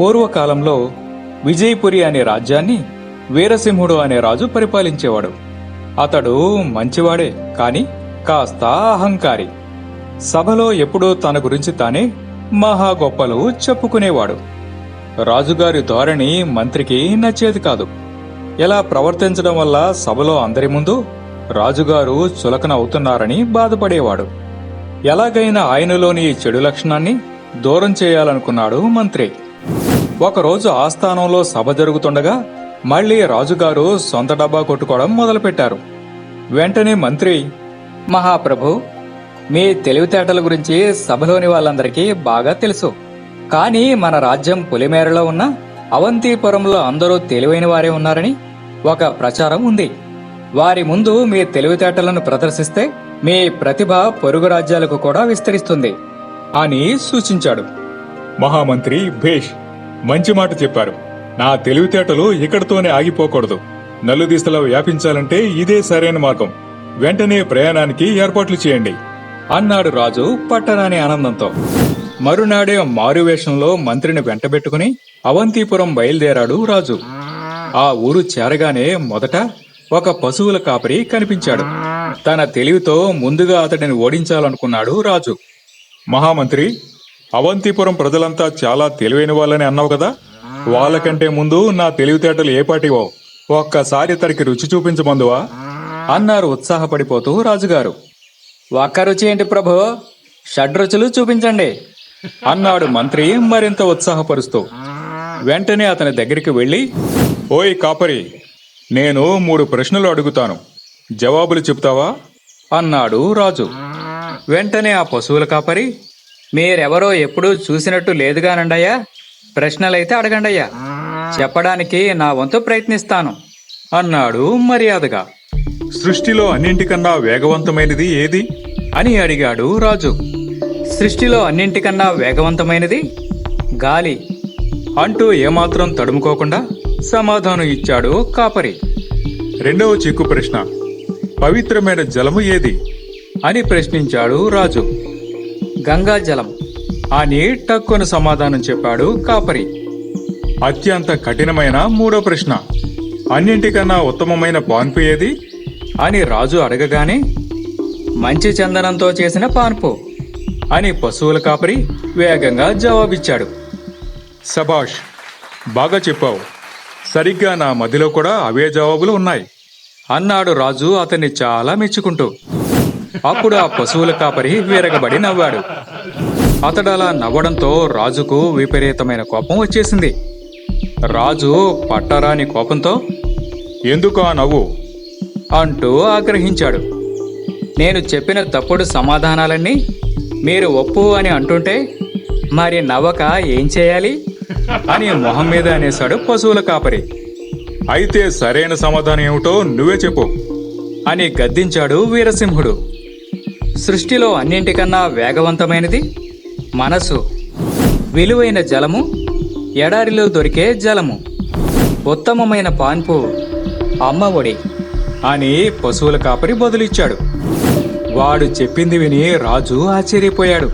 పూర్వకాలంలో విజయపురి అనే రాజ్యాన్ని వీరసింహుడు అనే రాజు పరిపాలించేవాడు. అతడు మంచివాడే కాని కాస్త అహంకారి. సభలో ఎప్పుడూ తన గురించి తానే మహా గొప్పలు చెప్పుకునేవాడు. రాజుగారి ధోరణి మంత్రికి నచ్చేది కాదు. ఎలా ప్రవర్తించడం వల్ల సభలో అందరి ముందు రాజుగారు చులకన అవుతున్నారని బాధపడేవాడు. ఎలాగైనా ఆయనలోని చెడు లక్షణాన్ని దూరం చేయాలనుకున్నాడు మంత్రి. ఒకరోజు ఆస్థానంలో సభ జరుగుతుండగా మళ్ళీ రాజుగారు సొంత డబ్బా కొట్టుకోవడం మొదలుపెట్టారు. వెంటనే మంత్రి మహాప్రభు మీ తెలివితేటల గురించి సభలోని వాళ్ళందరికీ బాగా తెలుసు. కానీ మన రాజ్యం పులిమేరలో ఉన్న అవంతిపురంలో అందరూ తెలివైన వారే ఉన్నారని ఒక ప్రచారం ఉంది. వారి ముందు మీ తెలివితేటలను ప్రదర్శిస్తే మీ ప్రతిభ పొరుగు రాజ్యాలకు కూడా విస్తరిస్తుంది అని సూచించాడు. మహామంత్రి భేష్ మంచి మాట చెప్పారు. నా తెలివితేటలు ఇక్కడతోనే ఆగిపోకూడదు. నలుదిశలో వ్యాపించాలంటే ఇదే సరైన మార్గం. వెంటనే ప్రయాణానికి ఏర్పాట్లు చేయండి. అన్నాడు రాజు పట్టరాని ఆనందంతో. మరునాడే మారువేషంలో మంత్రిని వెంటబెట్టుకుని అవంతిపురం బయలుదేరాడు రాజు. ఆ ఊరు చేరగానే మొదట ఒక పశువుల కాపరి కనిపించాడు. తన తెలివితో ముందుగా అతడిని ఓడించాలనుకున్నాడు రాజు. మహామంత్రి అవంతిపురం ప్రజలంతా చాలా తెలివైన వాళ్ళని అన్నావు కదా? వాళ్ళకంటే ముందు నా తెలివితేటలు ఏపాటివో ఒక్కసారి తనకి రుచి చూపించమందువా? అన్నారు ఉత్సాహపడిపోతూ రాజుగారు. ఒక్క రుచి ఏంటి ప్రభు? షడ్రుచులు చూపించండి. అన్నాడు మంత్రి మరింత ఉత్సాహపరుస్తూ. వెంటనే అతని దగ్గరికి వెళ్ళి ఓయ్ కాపరి నేను మూడు ప్రశ్నలు అడుగుతాను. జవాబులు చెప్తావా? అన్నాడు రాజు. వెంటనే ఆ పశువుల కాపరి మీరెవరో ఎప్పుడూ చూసినట్టు లేదుగానండయ్యా ప్రశ్నలైతే అడగండయ్యా. చెప్పడానికి నా వంతు ప్రయత్నిస్తాను అన్నాడు మర్యాదగా. సృష్టిలో అన్నింటికన్నా వేగవంతమైనది ఏది? అని అడిగాడు రాజు. సృష్టిలో అన్నింటికన్నా వేగవంతమైనది? గాలి. అంటూ ఏమాత్రం తడుముకోకుండా సమాధానం ఇచ్చాడు కాపరి. రెండవ చిక్కు ప్రశ్న పవిత్రమైన జలము ఏది? అని ప్రశ్నించాడు రాజు. గంగా జలం. అని టక్కున సమాధానం చెప్పాడు కాపరి. అత్యంత కఠినమైన మూడో ప్రశ్న. అన్నింటికన్నా ఉత్తమమైన పాన్పు ఏది? అని రాజు అడగగానే మంచి చందనంతో చేసిన పాన్పు అని పశువుల కాపరి వేగంగా జవాబిచ్చాడు. సబాష్ బాగా చెప్పావు. సరిగ్గా నా మదిలో కూడా అవే జవాబులు ఉన్నాయి. అన్నాడు రాజు అతన్ని చాలా మెచ్చుకుంటూ. అప్పుడు ఆ పశువుల కాపరి వీరగబడి నవ్వాడు. అతడు అలా నవ్వడంతో రాజుకు విపరీతమైన కోపం వచ్చేసింది. రాజు పట్టరాని కోపంతో ఎందుకు ఆ నవ్వు? అంటూ ఆగ్రహించాడు. నేను చెప్పిన తప్పుడు సమాధానాలన్నీ మీరు ఒప్పు అని అంటుంటే మరి నవ్వక ఏం చేయాలి? అని మొహం మీద అనేశాడు పశువుల కాపరి. అయితే సరైన సమాధానం ఏమిటో నువ్వే చెప్పు. అని గద్దించాడు వీరసింహుడు. సృష్టిలో అన్నింటికన్నా వేగవంతమైనది మనసు. విలువైన జలము ఎడారిలో దొరికే జలము. ఉత్తమమైన పాన్పు అమ్మ ఒడి అని పశువుల కాపరి బదులిచ్చాడు. వాడు చెప్పింది విని రాజు ఆశ్చర్యపోయాడు.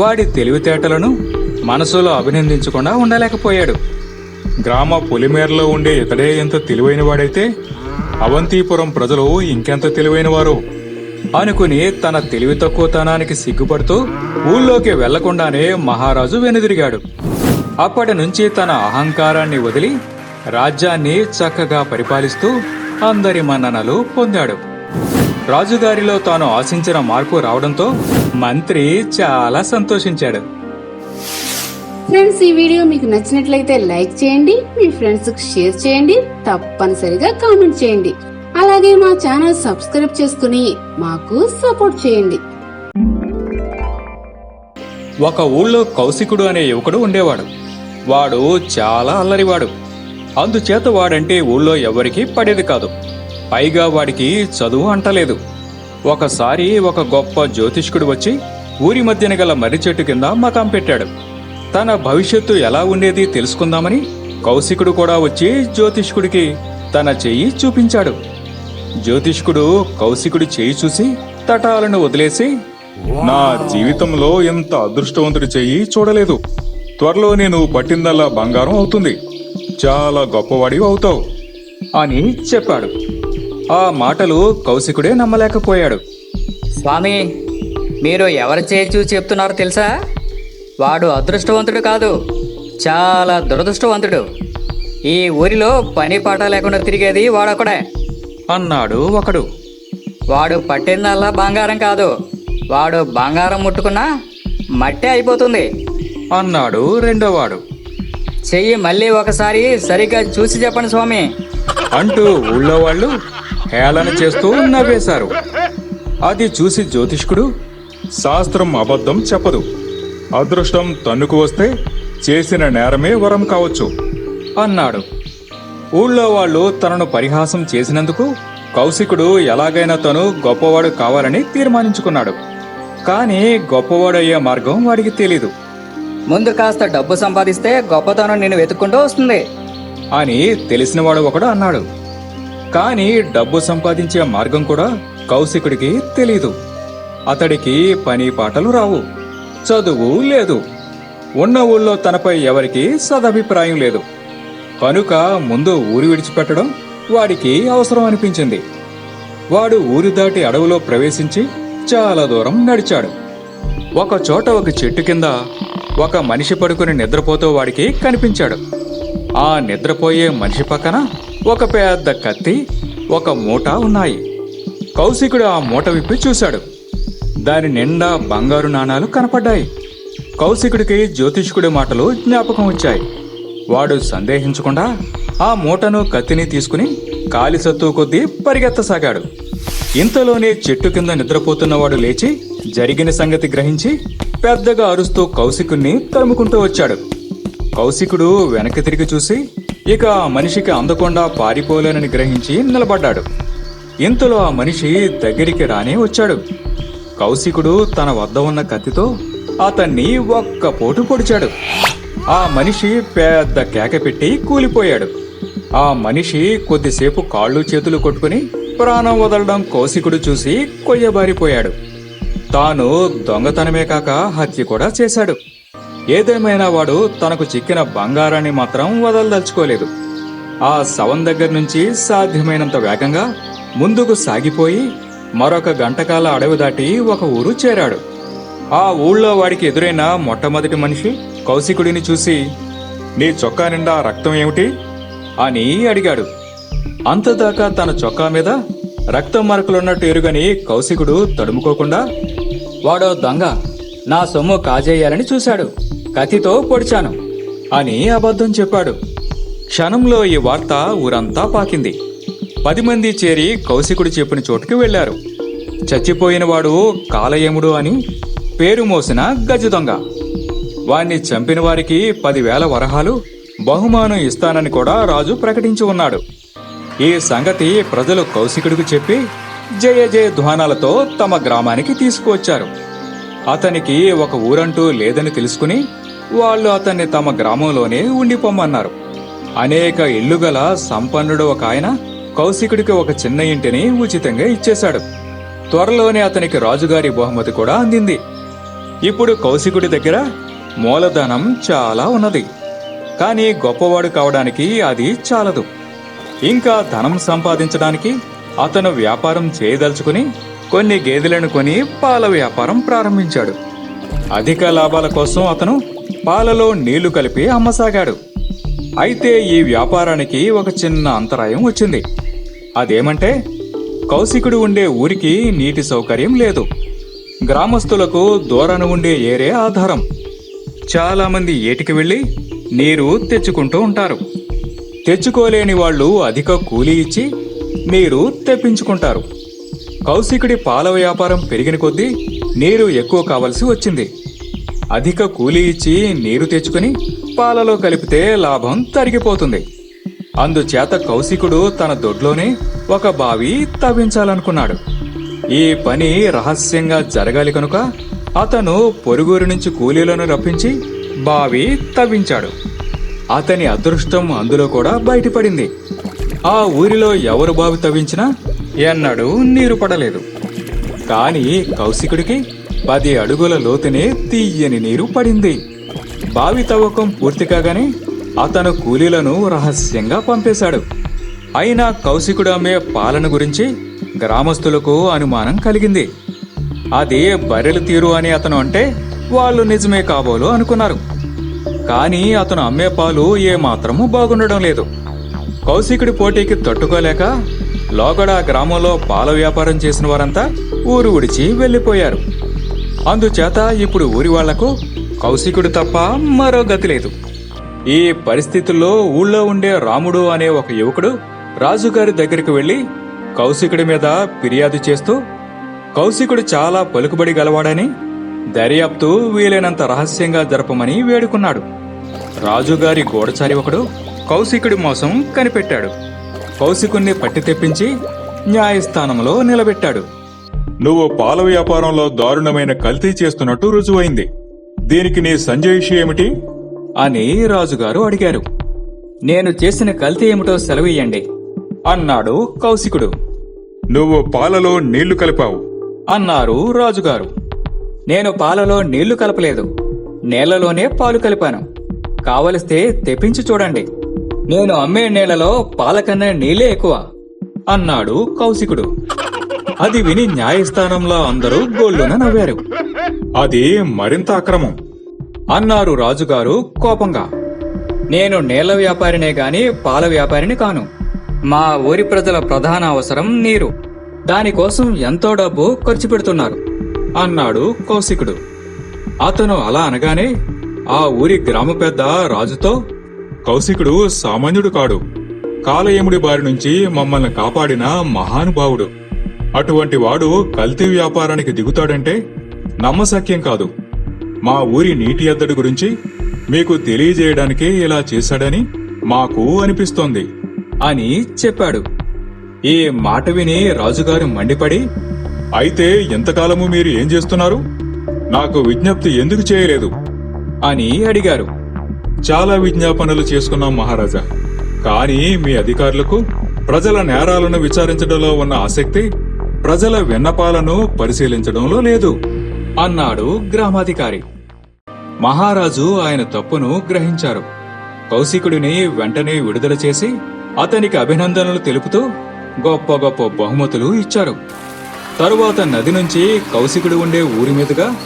వాడి తెలివితేటలను మనసులో అభినందించకుండా ఉండలేకపోయాడు. గ్రామ పొలిమేరలో ఉండే ఇతడే ఎంత తెలివైన వాడైతే అవంతిపురం ప్రజలు ఇంకెంత తెలివైనవారు. అనుకుని తన తెలివి తక్కువతనానికి సిగ్గుపడుతూ ఊళ్ళోకి వెళ్ళకుండానే మహారాజు వెనుదిరిగాడు. అప్పటి నుంచి తన అహంకారాన్ని వదిలి రాజ్యాన్ని చక్కగా పరిపాలిస్తూ అందరి మన్ననలు పొందాడు. రాజుగారిలో తాను ఆశించిన మార్పు రావడంతో మంత్రి చాలా సంతోషించాడు. ఫ్రెండ్స్ ఈ వీడియో మీకు నచ్చినట్లయితే లైక్ చేయండి మీ ఫ్రెండ్స్కి షేర్ చేయండి తప్పనిసరిగా కామెంట్ చేయండి. అలాగే మా ఛానల్ సబ్స్క్రైబ్ చేసుకుని మాకు సపోర్ట్ చేయండి. ఒక ఊళ్ళో కౌశికుడు అనే యువకుడు ఉండేవాడు. వాడు చాలా అల్లరివాడు. అందుచేత వాడంటే ఊళ్ళో ఎవరికీ పడేది కాదు. పైగా వాడికి చదువు అంటలేదు. ఒకసారి ఒక గొప్ప జ్యోతిష్కుడు వచ్చి ఊరి మధ్యన గల మర్రి చెట్టు కింద మకాం పెట్టాడు. తన భవిష్యత్తు ఎలా ఉండేది తెలుసుకుందామని కౌశికుడు కూడా వచ్చి జ్యోతిష్కుడికి తన చెయ్యి చూపించాడు. జ్యోతిష్కుడు కౌశికుడి చేయి చూసి తటాలను వదిలేసి నా జీవితంలో ఎంత అదృష్టవంతుడి చెయ్యి చూడలేదు. త్వరలో నేను పట్టిందల్లా బంగారం అవుతుంది. చాలా గొప్పవాడివి అవుతావు. అని చెప్పాడు. ఆ మాటలు కౌశికుడే నమ్మలేకపోయాడు. స్వామి మీరు ఎవరి చేయి చూసి చెప్తున్నారో తెలుసా? వాడు అదృష్టవంతుడు కాదు చాలా దురదృష్టవంతుడు. ఈ ఊరిలో పని పాట లేకుండా తిరిగేది వాడొకడే అన్నాడు ఒకడు. వాడు పట్టిందల్లా బంగారం కాదు. వాడు బంగారం ముట్టుకున్నా మట్టి అయిపోతుంది అన్నాడు రెండోవాడు. చెయ్యి మళ్ళీ ఒకసారి సరిగ్గా చూసి చెప్పండి స్వామి అంటూ ఊళ్ళో వాళ్ళు హేళన చేస్తూ నవ్వేశారు. అది చూసి జ్యోతిష్కుడు శాస్త్రం అబద్ధం చెప్పదు. అదృష్టం తన్నుకు వస్తే చేసిన నేరమే వరం కావచ్చు అన్నాడు. ఊళ్ళో వాళ్ళు తనను పరిహాసం చేసినందుకు కౌశికుడు ఎలాగైనా తను గొప్పవాడు కావాలని తీర్మానించుకున్నాడు. కానీ గొప్పవాడయ్యే మార్గం వాడికి తెలీదు. ముందు కాస్త డబ్బు సంపాదిస్తే గొప్పతనం నేను వెతుక్కుంటూ వస్తుంది. అని తెలిసినవాడు ఒకడు అన్నాడు. కానీ డబ్బు సంపాదించే మార్గం కూడా కౌశికుడికి తెలీదు. అతడికి పని పాటలు రావు. చదువు లేదు. ఉన్న ఊళ్ళో తనపై ఎవరికి సదభిప్రాయం లేదు. కనుక ముందు ఊరు విడిచిపెట్టడం వాడికి అవసరం అనిపించింది. వాడు ఊరి దాటి అడవిలో ప్రవేశించి చాలా దూరం నడిచాడు. ఒక చోట ఒక చెట్టు కింద ఒక మనిషి పడుకుని నిద్రపోతూ వాడికి కనిపించాడు. ఆ నిద్రపోయే మనిషి పక్కన ఒక పెద్ద కత్తి ఒక మూట ఉన్నాయి. కౌశికుడు ఆ మూట విప్పి చూశాడు. దాని నిండా బంగారు నాణాలు కనపడ్డాయి. కౌశికుడికి జ్యోతిష్కుడి మాటలు జ్ఞాపకం వచ్చాయి. వాడు సందేహించకుండా ఆ మూటను కత్తిని తీసుకుని కాలి సత్తు కొద్దీ పరిగెత్తసాగాడు. ఇంతలోనే చెట్టు కింద నిద్రపోతున్నవాడు లేచి జరిగిన సంగతి గ్రహించి పెద్దగా అరుస్తూ కౌశికుణ్ణి తరుముకుంటూ వచ్చాడు. కౌశికుడు వెనక్కి తిరిగి చూసి ఇక ఆ మనిషికి అందకుండా పారిపోలేనని గ్రహించి నిలబడ్డాడు. ఇంతలో ఆ మనిషి దగ్గరికి రానే వచ్చాడు. కౌశికుడు తన వద్ద ఉన్న కత్తితో అతన్ని ఒక్క పోటు పొడిచాడు. ఆ మనిషి పెద్ద కేక పెట్టి కూలిపోయాడు. ఆ మనిషి కొద్దిసేపు కాళ్ళు చేతులు కొట్టుకుని ప్రాణం వదలడం కౌశికుడు చూసి కొయ్యబారిపోయాడు. తాను దొంగతనమే కాక హత్య కూడా చేశాడు. ఏదేమైనా వాడు తనకు చిక్కిన బంగారాన్ని మాత్రం వదలదలుచుకోలేదు. ఆ శవం దగ్గర నుంచి సాధ్యమైనంత వేగంగా ముందుకు సాగిపోయి మరొక గంటకాల అడవి దాటి ఒక ఊరు చేరాడు. ఆ ఊళ్ళో వాడికి ఎదురైన మొట్టమొదటి మనిషి కౌశికుడిని చూసి నీ చొక్కా నిండా రక్తం ఏమిటి? అని అడిగాడు. అంతదాకా తన చొక్కా మీద రక్తం మరకలున్నట్టు ఎరుగని కౌశికుడు తడుముకోకుండా వాడో దొంగ నా సొమ్ము కాజేయాలని చూశాడు. కత్తితో పొడిచాను అని అబద్ధం చెప్పాడు. క్షణంలో ఈ వార్త ఊరంతా పాకింది. పది మంది చేరి కౌశికుడు చెప్పిన చోటుకి వెళ్ళారు చచ్చిపోయిన వాడు కాలయముడు అని పేరు మోసిన గజ దొంగ. వాణ్ణి చంపిన వారికి పదివేల వరహాలు బహుమానం ఇస్తానని కూడా రాజు ప్రకటించి ఉన్నాడు. ఈ సంగతి ప్రజలు కౌశికుడికి చెప్పి జయ జయ ధ్వానాలతో తమ గ్రామానికి తీసుకువచ్చారు. అతనికి ఒక ఊరంటూ లేదని తెలుసుకుని వాళ్ళు అతన్ని తమ గ్రామంలోనే ఉండిపోమ్మన్నారు అనేక ఇల్లుగల సంపన్నుడు ఒక ఆయన కౌశికుడికి ఒక చిన్న ఇంటిని ఉచితంగా ఇచ్చేశాడు. త్వరలోనే అతనికి రాజుగారి బహుమతి కూడా అందింది. ఇప్పుడు కౌశికుడి దగ్గర మూలధనం చాలా ఉన్నది. కానీ గొప్పవాడు కావడానికి అది చాలదు. ఇంకా ధనం సంపాదించడానికి అతను వ్యాపారం చేయదలుచుకుని కొన్ని గేదెలను కొని పాల వ్యాపారం ప్రారంభించాడు. అధిక లాభాల కోసం అతను పాలలో నీళ్ళు కలిపి అమ్మసాగాడు. అయితే ఈ వ్యాపారానికి ఒక చిన్న అంతరాయం వచ్చింది. అదేమంటే కౌశికుడు ఉండే ఊరికి నీటి సౌకర్యం లేదు. గ్రామస్తులకు దూరాన ఉండే ఏరే ఆధారం. చాలామంది ఏటికి వెళ్ళి నీరు తెచ్చుకుంటూ ఉంటారు. తెచ్చుకోలేని వాళ్ళు అధిక కూలీ ఇచ్చి నీరు తెప్పించుకుంటారు. కౌశికుడి పాల వ్యాపారం పెరిగిన కొద్దీ నీరు ఎక్కువ కావలసి వచ్చింది. అధిక కూలీ ఇచ్చి నీరు తెచ్చుకుని పాలలో కలిపితే లాభం తరిగిపోతుంది. అందుచేత కౌశికుడు తన దొడ్లోనే ఒక బావి తవ్వించాలనుకున్నాడు. ఈ పని రహస్యంగా జరగాలి కనుక అతను పొరుగురు నుంచి కూలీలను రప్పించి బావి తవ్వించాడు. అతని అదృష్టం అందులో కూడా బయటపడింది. ఆ ఊరిలో ఎవరు బావి తవ్వించినా ఎన్నడూ నీరు పడలేదు. కాని కౌశికుడికి పది అడుగుల లోతునే తీయని నీరు పడింది. బావి తవ్వకం పూర్తి కాగానే అతను కూలీలను రహస్యంగా పంపేశాడు. అయినా కౌశికుడు అమ్మే పాలన గురించి గ్రామస్తులకు అనుమానం కలిగింది. అది బర్రెలు తీరు అని అతను అంటే వాళ్ళు నిజమే కాబోలు అనుకున్నారు. కానీ అతను అమ్మే పాలు ఏమాత్రము బాగుండడం లేదు. కౌశికుడి పోటీకి తట్టుకోలేక లోగడ గ్రామంలో పాల వ్యాపారం చేసిన వారంతా ఊరు ఉడిచి వెళ్ళిపోయారు. అందుచేత ఇప్పుడు ఊరి వాళ్ళకు కౌశికుడు తప్ప మరో గతి లేదు. ఈ పరిస్థితుల్లో ఊళ్ళో ఉండే రాముడు అనే ఒక యువకుడు రాజుగారి దగ్గరికి వెళ్ళి కౌశికుడి మీద ఫిర్యాదు చేస్తూ కౌశికుడు చాలా పలుకుబడి గలవాడని దర్యాప్తు వీలైనంత రహస్యంగా జరపమని వేడుకున్నాడు. రాజుగారి గూఢచారి ఒకడు కౌశికుడి మోసం కనిపెట్టాడు. కౌశికుణ్ణి పట్టి తెప్పించి న్యాయస్థానంలో నిలబెట్టాడు. నువ్వు పాల వ్యాపారంలో దారుణమైన కల్తీ చేస్తున్నట్టు రుజువైంది. దీనికి నీ సంజయిషి ఏమిటి? అని రాజుగారు అడిగారు. నేను చేసిన కల్తీ ఏమిటో సెలవియ్యండి అన్నాడు కౌశికుడు. నువ్వు పాలలో నీళ్ళు కలిపావు. అన్నారు రాజుగారు. నేను పాలలో నీళ్ళు కలపలేదు. నేలలోనే పాలు కలిపాను. కావలిస్తే తెప్పించి చూడండి. నేను అమ్మే నేలలో పాలకన్నా నీళ్ళే ఎక్కువ అన్నాడు కౌశికుడు. అది విని న్యాయస్థానంలో అందరూ గోళ్ళున నవ్వారు. అది మరింత అక్రమం అన్నారు రాజుగారు కోపంగా. నేను నేల వ్యాపారినే గాని పాల వ్యాపారిని కాను. మా ఊరి ప్రజల ప్రధాన అవసరం నీరు. దానికోసం ఎంతో డబ్బు ఖర్చు పెడుతున్నారు అన్నాడు కౌశికుడు. అతను అలా అనగానే ఆ ఊరి గ్రామ పెద్ద రాజుతో కౌశికుడు సామాన్యుడు కాడు. కాలయముడి బారి నుంచి మమ్మల్ని కాపాడిన మహానుభావుడు. అటువంటి వాడు కల్తీ వ్యాపారానికి దిగుతాడంటే నమ్మశక్యం కాదు. మా ఊరి నీటి ఎద్దడి గురించి మీకు తెలియజేయడానికే ఇలా చేశాడని మాకు అనిపిస్తోంది అని చెప్పాడు. ఈ మాట విని రాజుగారు మండిపడి అయితే ఎంతకాలము మీరు ఏం చేస్తున్నారు? నాకు విజ్ఞప్తి ఎందుకు చేయలేదు? అని అడిగారు. చాలా విజ్ఞాపనలు చేసుకున్నాం మహారాజా. కానీ మీ అధికారులకు ప్రజల నేరాలను విచారించడంలో ఉన్న ఆసక్తి ప్రజల విన్నపాలను పరిశీలించడంలో లేదు అన్నాడు గ్రామాధికారి. మహారాజు ఆయన తప్పును గ్రహించారు. కౌశికుడిని వెంటనే విడుదల చేసి అతనికి అభినందనలు తెలుపుతూ గొప్ప గొప్ప బహుమతులు ఇచ్చారు. తరువాత నది నుంచి కౌశికుడు ఉండే ఊరి మీదుగా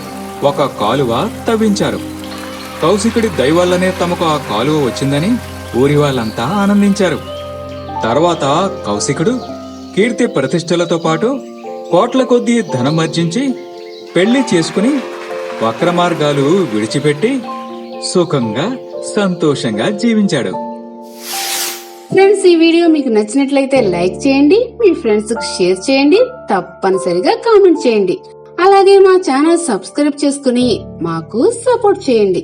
ఒక కాలువ తవ్వించారు. కౌశికుడి దయవల్లనే తమకు ఆ కాలువ వచ్చిందని ఊరి వాళ్ళంతా ఆనందించారు. తర్వాత కౌశికుడు కీర్తి ప్రతిష్టలతో పాటు కోట్ల కొద్దీ ధనమర్జించి పెళ్ళి చేసుకుని వక్రమార్గాలు విడిచిపెట్టి సుఖంగా సంతోషంగా జీవించాడు. ఫ్రెండ్స్ ఈ వీడియో మీకు నచ్చినట్లయితే లైక్ చేయండి మీ ఫ్రెండ్స్కు షేర్ చేయండి తప్పనిసరిగా కామెంట్ చేయండి. అలాగే మా ఛానల్ సబ్స్క్రైబ్ చేసుకుని మాకు సపోర్ట్ చేయండి.